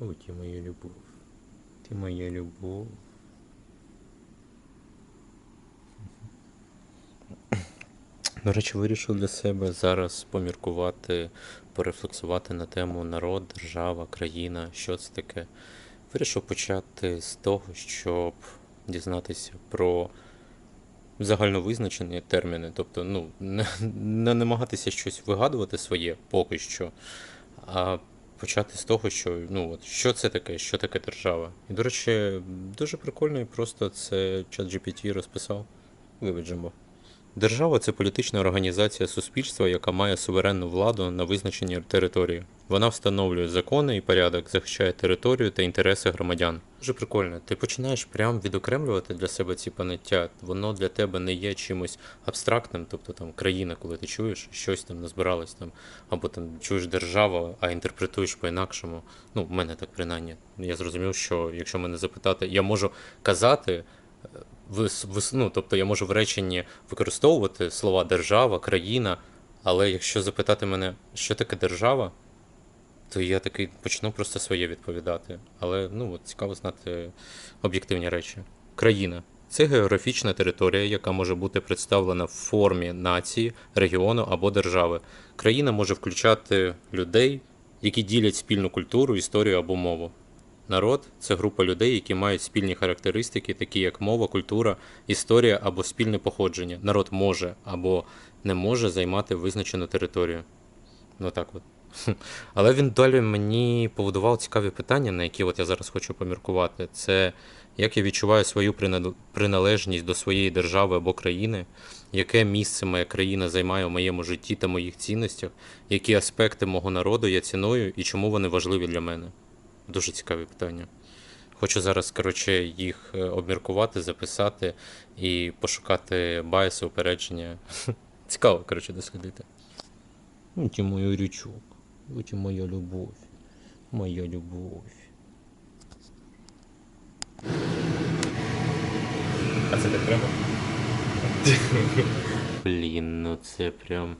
О, ти моя любов. Ти моя любов. До речі, вирішив для себе зараз поміркувати, порефлексувати на тему народ, держава, країна, що це таке. Вирішив почати з того, щоб дізнатися про загальновизначені терміни, тобто ну, не, не намагатися щось вигадувати своє поки що, а почати з того, що ну, от, що це таке, що таке держава. І, до речі, дуже прикольно і просто це чат GPT розписав. Вибач. Держава це політична організація суспільства, яка має суверенну владу на визначенні території. Вона встановлює закони і порядок, захищає територію та інтереси громадян. Дуже прикольно. Ти починаєш прям відокремлювати для себе ці поняття. Воно для тебе не є чимось абстрактним, тобто там країна, коли ти чуєш, щось там назбиралось там, або там чуєш держава, а інтерпретуєш по-інакшому. Ну, в мене так принаймні. Я зрозумів, що якщо мене запитати, я можу казати. Вис, вис, ну, тобто я можу в реченні використовувати слова держава, країна, але якщо запитати мене, що таке держава, то я такий почну просто своє відповідати. Але ну, от, цікаво знати об'єктивні речі. Країна це географічна територія, яка може бути представлена в формі нації, регіону або держави. Країна може включати людей, які ділять спільну культуру, історію або мову. Народ це група людей, які мають спільні характеристики, такі як мова, культура, історія або спільне походження. Народ може або не може займати визначену територію. Ну так от. Але він далі мені побудував цікаві питання, на які от я зараз хочу поміркувати. Це як я відчуваю свою приналежність до своєї держави або країни, яке місце моя країна займає у моєму житті та моїх цінностях, які аспекти мого народу я ціную і чому вони важливі для мене. Дуже цікаві питання. Хочу зараз, коротше, їх е, обміркувати, записати і пошукати байси, упередження. Цікаво, коротше, дослідити. Ну, ти мой рючок. Ось і моя любов. Моя любов. А це так треба? Блін, ну це прям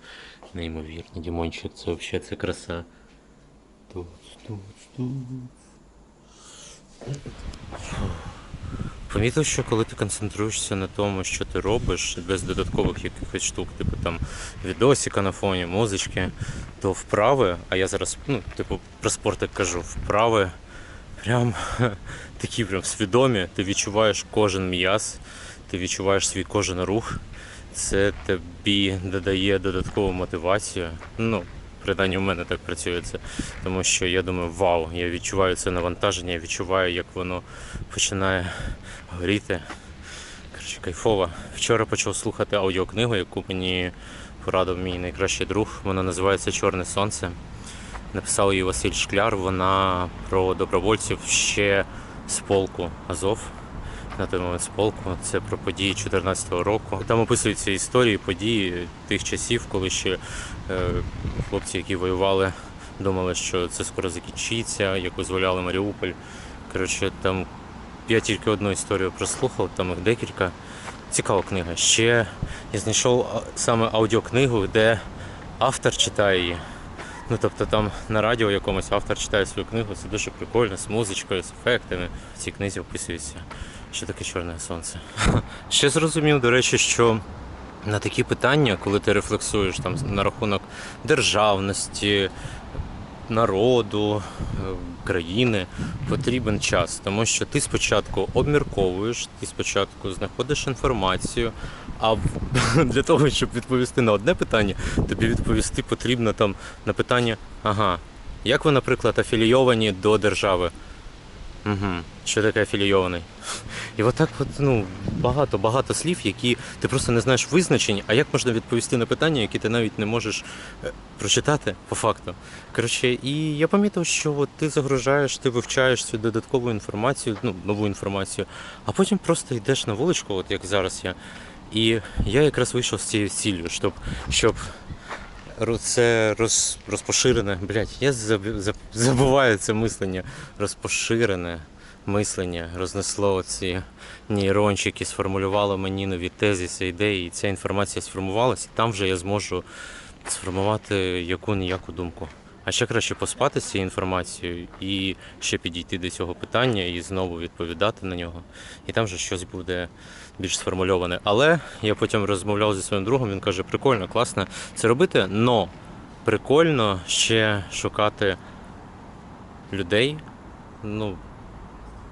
неймовірно. Дімончик, це взагалі це краса. Тут, тут, тут. Помітив, що коли ти концентруєшся на тому, що ти робиш, без додаткових якихось штук, типу там відосика на фоні, музички, то вправи, а я зараз, ну, типу, про спорт кажу, вправи прям такі прям свідомі, ти відчуваєш кожен м'яз, ти відчуваєш свій кожен рух. Це тобі додає додаткову мотивацію. Ну, принаймні у мене так працює це. Тому що я думаю, вау, я відчуваю це навантаження, я відчуваю, як воно починає горіти. Коротше, кайфово. Вчора почав слухати аудіокнигу, яку мені порадив мій найкращий друг. Вона називається Чорне Сонце. Написав її Василь Шкляр. Вона про добровольців ще з полку Азов. На той момент з полку. Це про події 2014 року. Там описуються історії, події тих часів, коли ще е, хлопці, які воювали, думали, що це скоро закінчиться, як визволяли Маріуполь. Коротше, там я тільки одну історію прослухав, там їх декілька. Цікава книга. Ще я знайшов саме аудіокнигу, де автор читає її. Ну, тобто там на радіо якомусь автор читає свою книгу, це дуже прикольно, з музичкою, з ефектами. В цій книзі описується, що таке чорне сонце. Ще зрозумів, до речі, що на такі питання, коли ти рефлексуєш там на рахунок державності, народу, е, країни, потрібен час, тому що ти спочатку обмірковуєш, ти спочатку знаходиш інформацію. А для того, щоб відповісти на одне питання, тобі відповісти потрібно там на питання: ага, як ви, наприклад, афілійовані до держави? Угу. Що таке афілійований? І отак от, ну, багато, багато слів, які ти просто не знаєш визначень, а як можна відповісти на питання, які ти навіть не можеш е, прочитати по факту. Коротше, і я помітив, що от ти загружаєш, ти вивчаєш цю додаткову інформацію, ну, нову інформацію, а потім просто йдеш на вуличку, от як зараз я. І я якраз вийшов з цією ціллю, щоб, щоб це роз, розпоширене, блядь, я заб- заб- забуваю це мислення, розпоширене мислення рознесло ці нейрончики, сформулювало мені нові тезиси, ідеї, і ця інформація сформувалася, там вже я зможу сформувати яку-ніяку думку. А ще краще поспати з цією інформацією і ще підійти до цього питання і знову відповідати на нього. І там же щось буде більш сформульоване. Але я потім розмовляв зі своїм другом, він каже, прикольно, класно це робити, но прикольно ще шукати людей, ну,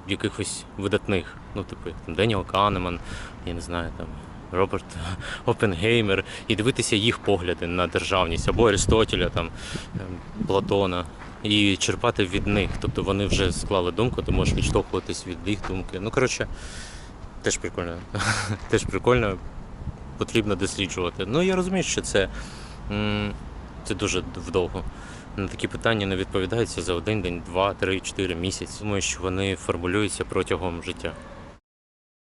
якихось видатних. Ну, типу, як там Деніел Канеман, я не знаю, там Роберт Опенгеймер, і дивитися їх погляди на державність або Аристотеля, там, ем, Платона, і черпати від них. Тобто вони вже склали думку, ти можеш відштовхуватись від їх думки. Ну, коротше, теж прикольно. теж прикольно, потрібно досліджувати. Ну, я розумію, що це, це дуже вдовго. На такі питання не відповідаються за один день, два, три, чотири місяці. Думаю, що вони формулюються протягом життя.